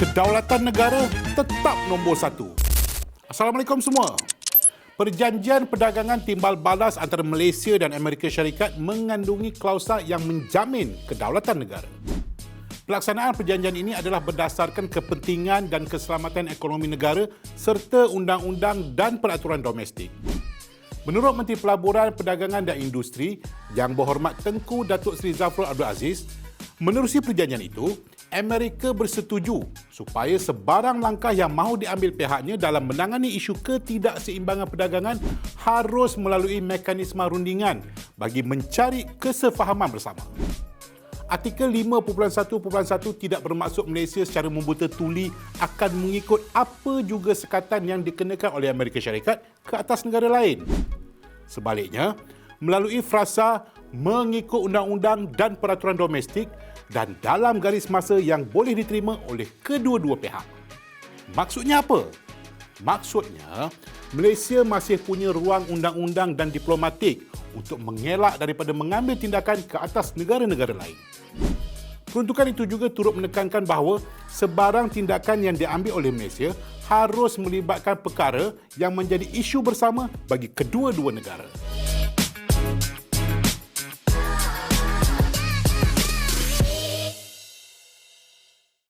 kedaulatan negara tetap nombor satu. Assalamualaikum semua. Perjanjian perdagangan timbal balas antara Malaysia dan Amerika Syarikat mengandungi klausa yang menjamin kedaulatan negara. Pelaksanaan perjanjian ini adalah berdasarkan kepentingan dan keselamatan ekonomi negara serta undang-undang dan peraturan domestik. Menurut Menteri Pelaburan, Perdagangan dan Industri Yang Berhormat Tengku Datuk Seri Zafrul Abdul Aziz, menerusi perjanjian itu, Amerika bersetuju supaya sebarang langkah yang mahu diambil pihaknya dalam menangani isu ketidakseimbangan perdagangan harus melalui mekanisme rundingan bagi mencari kesefahaman bersama. Artikel 5.1.1 tidak bermaksud Malaysia secara membuta tuli akan mengikut apa juga sekatan yang dikenakan oleh Amerika Syarikat ke atas negara lain. Sebaliknya, melalui frasa mengikut undang-undang dan peraturan domestik dan dalam garis masa yang boleh diterima oleh kedua-dua pihak. Maksudnya apa? Maksudnya, Malaysia masih punya ruang undang-undang dan diplomatik untuk mengelak daripada mengambil tindakan ke atas negara-negara lain. Peruntukan itu juga turut menekankan bahawa sebarang tindakan yang diambil oleh Malaysia harus melibatkan perkara yang menjadi isu bersama bagi kedua-dua negara.